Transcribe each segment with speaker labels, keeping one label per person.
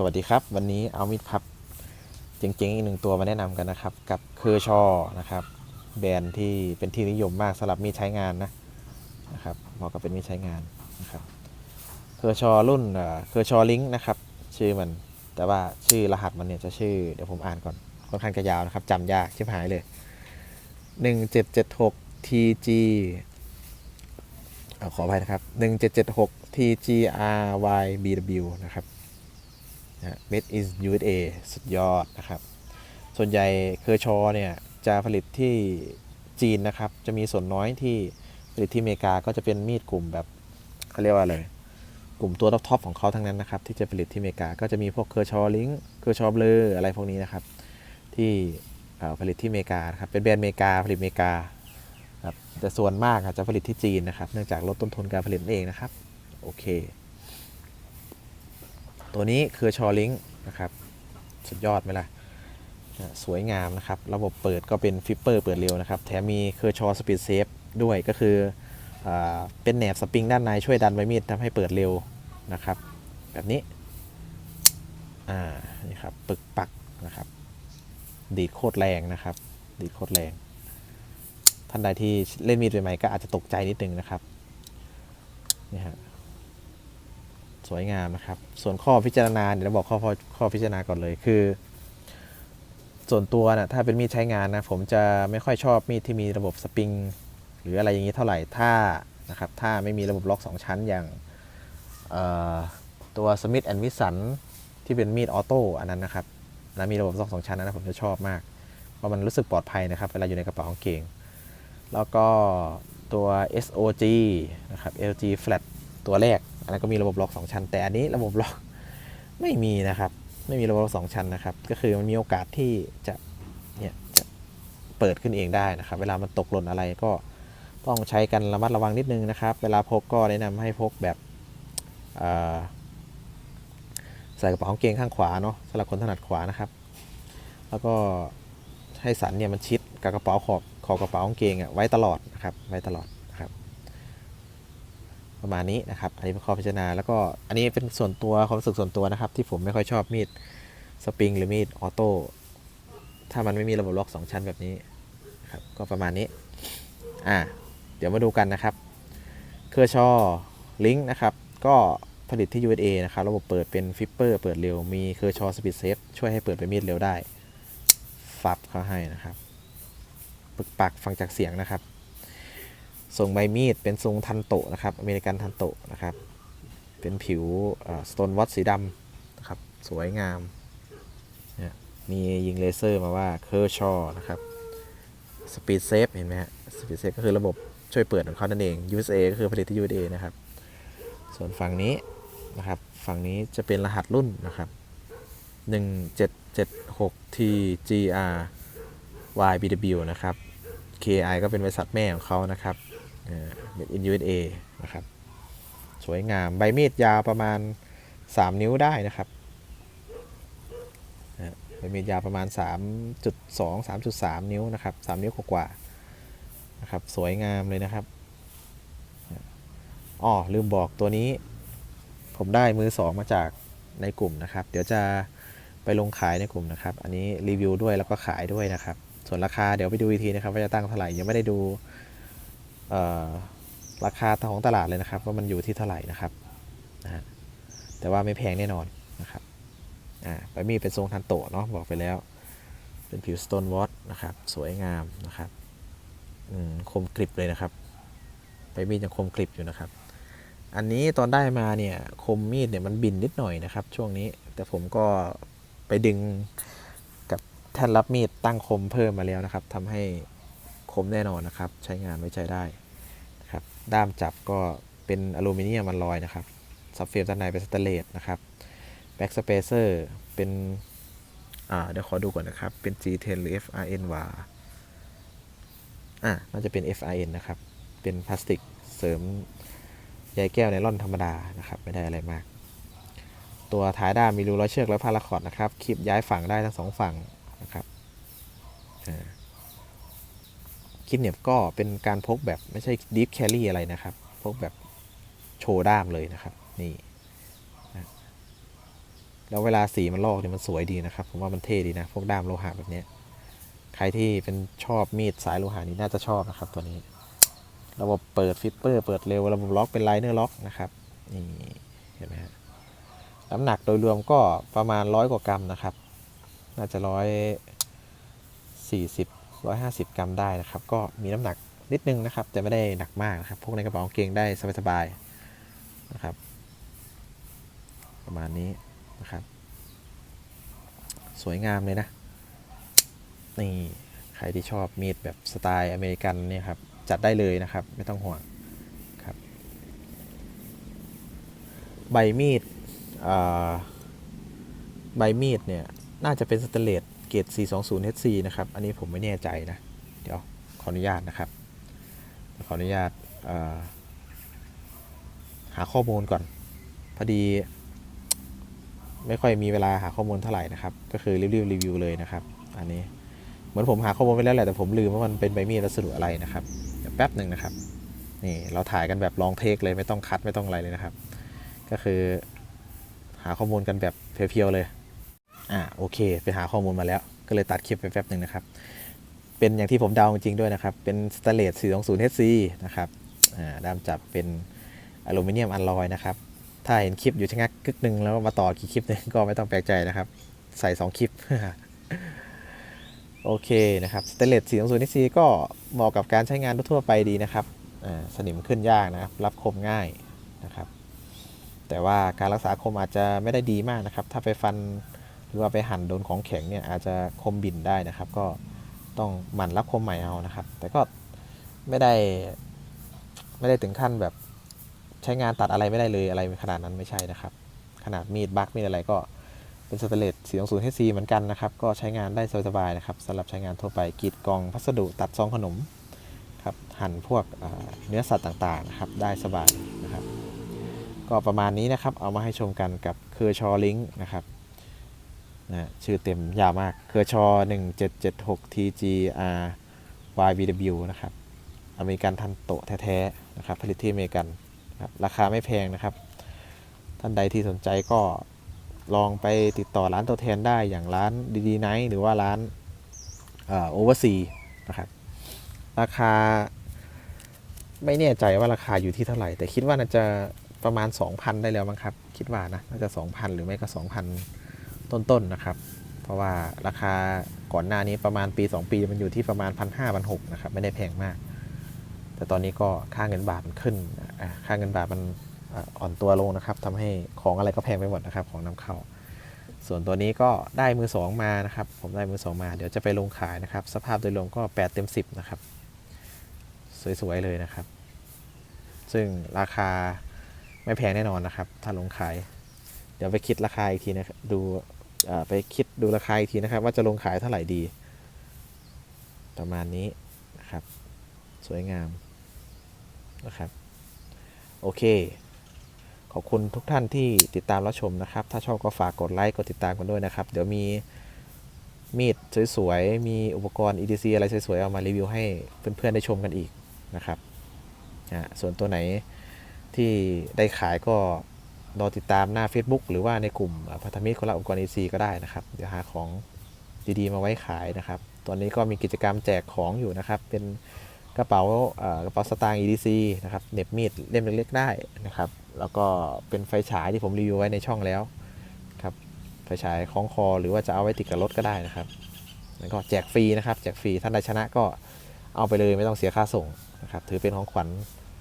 Speaker 1: สวัสดีครับ วันนี้เอามิดพับเจ๋งๆ อีกหนึ่งตัวมาแนะนำกันนะครับ กับเคอร์ชอนะครับ แบรนด์ที่เป็นที่นิยมมากสำหรับมีดใช้งานนะนะครับเหมาะกับเป็นมีดใช้งานนะครับเคอร์ชอรุ่นเคอร์ชอลิงนะครับ ชื่อมัน แต่ว่าชื่อรหัสมันเนี่ยจะชื่อเดี๋ยวผมอ่านก่อนค่อนข้างจะยาวนะครับจำยากชิบหายเลย 1776 TG เอาขออภัยนะครับ 1776 TGRYBW นะครับ นะ Made in USA สุดยอดนะครับ ส่วนใหญ่เคอร์ชอเนี่ยจะผลิตที่จีนนะครับ จะมีส่วนน้อยที่ผลิตที่อเมริกาก็จะเป็นมีดกลุ่มแบบเขาเรียกว่าอะไร กลุ่มตัวท็อปๆของเขาทั้งนั้นนะครับ ที่จะผลิตที่อเมริกาก็จะมีพวกเคอร์ชอลิงเคอร์ชอเบลออะไรพวกนี้นะครับ ที่ผลิตที่อเมริกาครับเป็นแบรนด์อเมริกาผลิตอเมริกาครับแต่ส่วนมากอาจจะผลิตที่จีนนะครับ เนื่องจากลดต้นทุนการผลิตเองนะครับ โอเค ตัวนี้คือชอลิงนะครับสุดยอดไหมล่ะสวยงามนะครับ ระบบเปิดก็เป็นฟิปเปอร์เปิดเร็วนะครับ แถมมีเคอร์ชอสปีดเซฟด้วยก็คืออเป็นแหนบสปริงด้านในช่วยดันใบมีดทำให้เปิดเร็วนะครับ แบบนี้ อ่า นี่ครับ ปึกปักนะครับ ดีดโคตรแรงนะครับ ดีดโคตรแรง ท่านใดที่เล่นมีดใหม่ๆก็อาจจะตกใจนิดนึงนะครับ นี่ฮะ สวยงามนะครับ ส่วนข้อพิจารณาเดี๋ยวเราบอกข้อข้อพิจารณาก่อนเลยคือ ส่วนตัวนะถ้าเป็นมีดใช้งานนะผมจะไม่ค่อยชอบมีดที่มีระบบสปริง หรืออะไรอย่างนี้เท่าไหร่ถ้านะครับถ้าไม่มีระบบล็อก 2 ชั้นอย่างตัว Smith and Wesson ที่เป็นมีดออโต้อันนั้นนะครับแล้วมีระบบล็อกสองชั้นนนั้นผมจะชอบมาก เพราะมันรู้สึกปลอดภัยนะครับเวลาอยู่ในกระเป๋ากางเกง แล้วก็ตัว SOG นะครับ LG Flat ตัวแรก อันนั้นก็มีระบบล็อก 2 ชั้น แต่อันนี้ระบบล็อกไม่มีนะครับ ไม่มีระบบล็อกสองชั้นนะครับ ก็คือมันมีโอกาสที่จะเนี่ยจะเปิดขึ้นเองได้นะครับ เวลามันตกหล่นอะไรก็ต้องใช้กันระมัดระวังนิดนึงนะครับ เวลาพกก็แนะนำให้พกแบบใส่กระเป๋ากางเกงข้างขวาเนาะสำหรับคนถนัดขวานะครับ แล้วก็ให้สันเนี่ยมันชิดกับกระเป๋าขอบขอบกระเป๋ากางเกงอะไว้ตลอดนะครับ ไว้ตลอด ประมาณนี้นะครับ อันนี้เป็นข้อพิจารณา แล้วก็อันนี้เป็นส่วนตัวความรู้สึกส่วนตัวนะครับ ที่ผมไม่ค่อยชอบมีดสปริงหรือมีดออโต้ถ้ามันไม่มีระบบล็อก 2 ชั้นแบบนี้ครับก็ประมาณนี้อ่าเดี๋ยวมาดูกันนะครับ เคอร์ชอลิงก์นะครับ ก็ผลิตที่ USA นะครับ ระบบเปิดเป็นฟิปเปอร์เปิดเร็ว มีเคอร์ชอสปีดเซฟช่วยให้เปิดเป็นมีดเร็วได้ ฟับเขาให้นะครับ ปึกปักฟังจากเสียงนะครับ ทรงใบมีดเป็นทรงทันโตนะครับอเมริกันทันโตนะครับ เป็นผิวสโตนวอตสีดำนะครับ สวยงามเนี่ยมียิงเลเซอร์มาว่าเคอร์ชอนะครับสปีดเซฟเห็นไหมฮะสปีดเซฟก็คือระบบช่วยเปิดของเขานั่นเอง USA ก็คือผลิตที่ USA นะครับ ส่วนฝั่งนี้นะครับ ฝั่งนี้จะเป็นรหัสรุ่นนะครับ 1776 TGR YBW นะครับ KI ก็เป็นบริษัทแม่ของเขานะครับ เอ่อ Made in USA นะครับ สวยงามใบมีดยาวประมาณ 3 นิ้วได้นะครับใบมีดยาวประมาณ 3.2 3.3 นิ้วนะครับ 3 นิ้วกว่าๆนะครับ สวยงามเลยนะครับอ๋อลืมบอกตัวนี้ ผมได้มือสองมาจากในกลุ่มนะครับ เดี๋ยวจะไปลงขายในกลุ่มนะครับ อันนี้รีวิวด้วยแล้วก็ขายด้วยนะครับ ส่วนราคาเดี๋ยวไปดูอีกทีนะครับว่าจะตั้งเท่าไหร่ยังไม่ได้ดู ราคาของตลาดเลยนะครับ ว่ามันอยู่ที่เท่าไหร่นะครับนะฮะแต่ว่าไม่แพงแน่นอนนะครับอ่าใบมีดเป็นทรงทันโตะเนาะบอกไปแล้ว เป็นผิวสโตนวอตนะครับสวยงามนะครับอืมคมกริบเลยนะครับใบมีดยังคมกริบอยู่นะครับ อันนี้ตอนได้มาเนี่ยคมมีดเนี่ยมันบินนิดหน่อยนะครับ ช่วงนี้แต่ผมก็ไปดึงกับแท่นรับมีดตั้งคมเพิ่มมาแล้วนะครับทำให้ มแน่นอนนะครับ ใช้งานไว้ใจได้นะครับด้ามจับก็เป็นอลูมิเนียมมันลอยนะครับซับเฟรมด้านในเป็นสแตนเลสนะครับแบ็กสเปเซอร์เป็นอ่าเดี๋ยวขอดูก่อนนะครับ เป็น G10 หรือ FRN ว่าอ่าน่าจะเป็น FRN นะครับ เป็นพลาสติกเสริมใยแก้วไนล่อนธรรมดานะครับ ไม่ได้อะไรมาก ตัวท้ายด้ามมีรูร้อยเชือกและพาราคอร์ดนะครับคลิปย้ายฝั่งได้ทั้งสองฝั่งนะครับอ่า คลิปเหน็บก็เป็นการพกแบบไม่ใช่ดีฟแครี่อะไรนะครับ พกแบบโชว์ด้ามเลยนะครับ นี่แล้วเวลาสีมันลอกเนี่ยมันสวยดีนะครับ ผมว่ามันเท่ดีนะ พวกด้ามโลหะแบบนี้ใครที่เป็นชอบมีดสายโลหะนี่น่าจะชอบนะครับตัวนี้ ระบบเปิดฟิปเปอร์เปิดเร็ว ระบบล็อกเป็นไลเนอร์ล็อกนะครับนี่เห็นไหมฮะน้ำหนักโดยรวมก็ประมาณร้อยกว่ากรัมนะครับ น่าจะร้อยสี่สิบ ร้อยห้าสิบกรัมได้นะครับ ก็มีน้ำหนักนิดนึงนะครับ แต่ไม่ได้หนักมากนะครับพกในกระเป๋ากางเกงได้สบายๆนะครับ ประมาณนี้นะครับ สวยงามเลยนะ นี่ใครที่ชอบมีดแบบสไตล์อเมริกันเนี่ยครับ จัดได้เลยนะครับ ไม่ต้องห่วงครับ ใบมีดอ่าใบมีดเนี่ย น่าจะเป็นสเตนเลส เกรด420 HC นะครับ อันนี้ผมไม่แน่ใจนะ เดี๋ยวขออนุญาตนะครับ ขออนุญาตหาข้อมูลก่อน พอดี ไม่ค่อยมีเวลาหาข้อมูลเท่าไหร่นะครับ ก็คือรีวิวรีวิวเลยนะครับ อันนี้เหมือนผมหาข้อมูลไปแล้วแหละแต่ผมลืมว่ามันเป็นใบมีดวัสดุอะไรนะครับเดี๋ยวแป๊บหนึ่งนะครับ นี่เราถ่ายกันแบบลองเทคเลยไม่ต้องคัดไม่ต้องอะไรเลยนะครับ ก็คือ หาข้อมูลกันแบบเพียวๆเลย อ่าโอเค ไปหาข้อมูลมาแล้ว ก็เลยตัดคลิปไปแป๊บหนึ่งนะครับ เป็นอย่างที่ผมเดาจริงด้วยนะครับ เป็นสเตนเลส420 HC นะครับอ่าด้ามจับเป็นอลูมิเนียมอัลลอยนะครับ ถ้าเห็นคลิปอยู่ชะงักกึกหนึ่งแล้วมาต่อกี่คลิปหนึงก็ไม่ต้องแปลกใจนะครับ ใส่ 2 คลิปโอเคนะครับสเตนเลส420 HC ก็เหมาะกับการใช้งานทั่วไปดีนะครับอ่าสนิมขึ้นยากนะครับ รับคมง่ายนะครับ แต่ว่าการรักษาคมอาจจะไม่ได้ดีมากนะครับ ถ้าไปฟัน หรือว่าไปหั่นโดนของแข็งเนี่ยอาจจะคมบินได้นะครับ ก็ต้องหมั่นรับคมใหม่เอานะครับ แต่ก็ไม่ได้ไม่ได้ถึงขั้นแบบใช้งานตัดอะไรไม่ได้เลยอะไรขนาดนั้นไม่ใช่นะครับ ขนาดมีดบักมีดอะไรก็เป็นสเตนเลส420 HC เหมือนกันนะครับ ก็ใช้งานได้สบายๆนะครับสำหรับใช้งานทั่วไปกรีดกล่องพัสดุตัดซองขนมครับหั่นพวกเอ่อเนื้อสัตว์ต่างๆนะครับได้สบายนะครับ ก็ประมาณนี้นะครับเอามาให้ชมกันกับเคอร์ชอลิงนะครับ นะชื่อเต็มยาวมาก เคอร์ชอ 1776 TGR YBW นะครับ อเมริกันทันโตแท้ๆนะครับ ผลิตที่อเมริกันนะครับราคาไม่แพงนะครับ ท่านใดที่สนใจก็ลองไปติดต่อร้านตัวแทนได้อย่างร้านดีๆไนท์หรือว่าร้านโอเวอร์ซีนะครับ ราคาไม่แน่ใจว่าราคาอยู่ที่เท่าไหร่ แต่คิดว่าน่าจะประมาณ 2,000 ได้แล้วมั้งครับ คิดว่านะ น่าจะ 2,000 หรือไม่ก็ 2,000 ต้นๆนนะครับ เพราะว่าราคาก่อนหน้านี้ประมาณปี 2 ปีมันอยู่ที่ประมาณ1 5 0 0 1 6นหกนะครับไม่ได้แพงมาก แต่ตอนนี้ก็ค่าเงินบาทมันขึ้นค่าเงินบาทมันอ่อนตัวลงนะครับทำให้ของอะไรก็แพงไปหมดนะครับของนำเข้า ส่วนตัวนี้ก็ได้มือสองมานะครับ ผมได้มือสองมาเดี๋ยวจะไปลงขายนะครับ สภาพโดยรวมก็8เต็ม10นะครับสวยๆเลยนะครับ ซึ่งราคาไม่แพงแน่นอนนะครับ ถ้าลงขาย เดี๋ยวไปคิดราคาอีกทีนะครับดู ไปคิดดูราคาอีกทีนะครับ ว่าจะลงขายเท่าไหร่ดี ประมาณนี้นะครับ สวยงามนะครับ โอเค ขอบคุณทุกท่านที่ติดตามรับชมนะครับ ถ้าชอบก็ฝากกดไลค์กดติดตามกันด้วยนะครับ เดี๋ยวมีมีดสวยๆ มีอุปกรณ์ EDC อะไรสวยๆ เอามารีวิวให้เพื่อนๆ ได้ชมกันอีกนะครับ ส่วนตัวไหนที่ได้ขายก็ รอติดตามหน้า Facebook หรือว่าในกลุ่มพันธมิตรคนละอุปกรณ์ EDC ก็ได้นะครับ เดี๋ยวหาของดีๆมาไว้ขายนะครับ ตอนนี้ก็มีกิจกรรมแจกของอยู่นะครับ เป็นกระเป๋ากระเป๋าสตางค์ EDC นะครับเน็บมีดเล่มเล็กๆได้นะครับ แล้วก็เป็นไฟฉายที่ผมรีวิวไว้ในช่องแล้วครับไฟฉายคล้องคอหรือว่าจะเอาไว้ติดกับรถก็ได้นะครับแล้วก็แจกฟรีนะครับแจกฟรีท่านใดชนะก็เอาไปเลยไม่ต้องเสียค่าส่งนะครับถือเป็นของขวัญ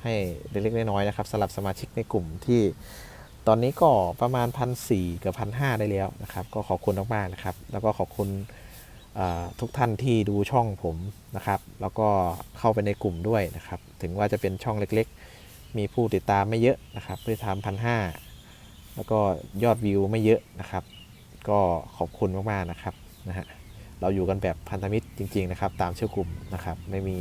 Speaker 1: ให้เล็กๆน้อยๆนะครับสำหรับสมาชิกในกลุ่มที่ ตอนนี้ก็ประมาณพันสี่กับพันห้าได้แล้วนะครับ ก็ขอบคุณมากๆนะครับ แล้วก็ขอบคุณทุกท่านที่ดูช่องผมนะครับ แล้วก็เข้าไปในกลุ่มด้วยนะครับ ถึงว่าจะเป็นช่องเล็กๆ มีผู้ติดตามไม่เยอะนะครับผู้ติดตามพันห้าแล้วก็ยอดวิวไม่เยอะนะครับ ก็ขอบคุณมากๆนะครับนะฮะเราอยู่กันแบบพันธมิตรจริง ๆ นะครับ ตามชื่อกลุ่มนะครับ ไม่มี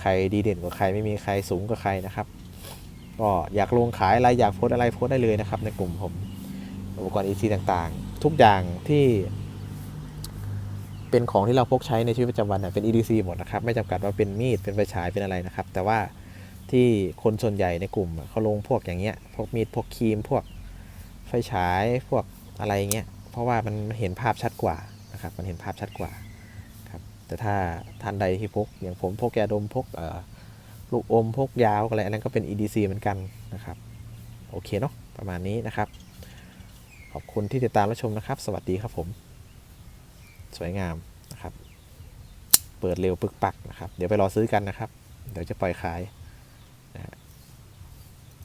Speaker 1: ใครดีเด่นกว่าใคร ไม่มีใครสูงกว่าใครนะครับ ก็อยากลงขายอะไรอยากโพสอะไรโพสได้เลยนะครับ ในกลุ่มผมอุปกรณ์ EC ต่างๆ ทุกอย่างที่เป็นของที่เราพกใช้ในชีวิตประจำวันนะเป็น EDC หมดนะครับ ไม่จำกัดว่าเป็นมีดเป็นไฟฉายเป็นอะไรนะครับ แต่ว่าที่คนส่วนใหญ่ในกลุ่มเขาลงพวกอย่างเงี้ยพวกมีดพวกครีม พวกไฟฉายพวกอะไรเงี้ยเพราะว่ามันเห็นภาพชัดกว่านะครับมันเห็นภาพชัดกว่าครับแต่ถ้าท่านใดที่พกอย่างผมพกยาดมพกเอ่อ ลูกอมพกยาวอะไรอันนั้นก็เป็น EDC เหมือนกันนะครับโอเคเนาะประมาณนี้นะครับ ขอบคุณที่ติดตามรับชมนะครับ สวัสดีครับผม สวยงามนะครับ เปิดเร็วปึกปักนะครับ เดี๋ยวไปรอซื้อกันนะครับ เดี๋ยวจะปล่อยขายนะฮะ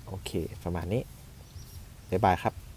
Speaker 1: โอเค ประมาณนี้บ๊ายบายครับ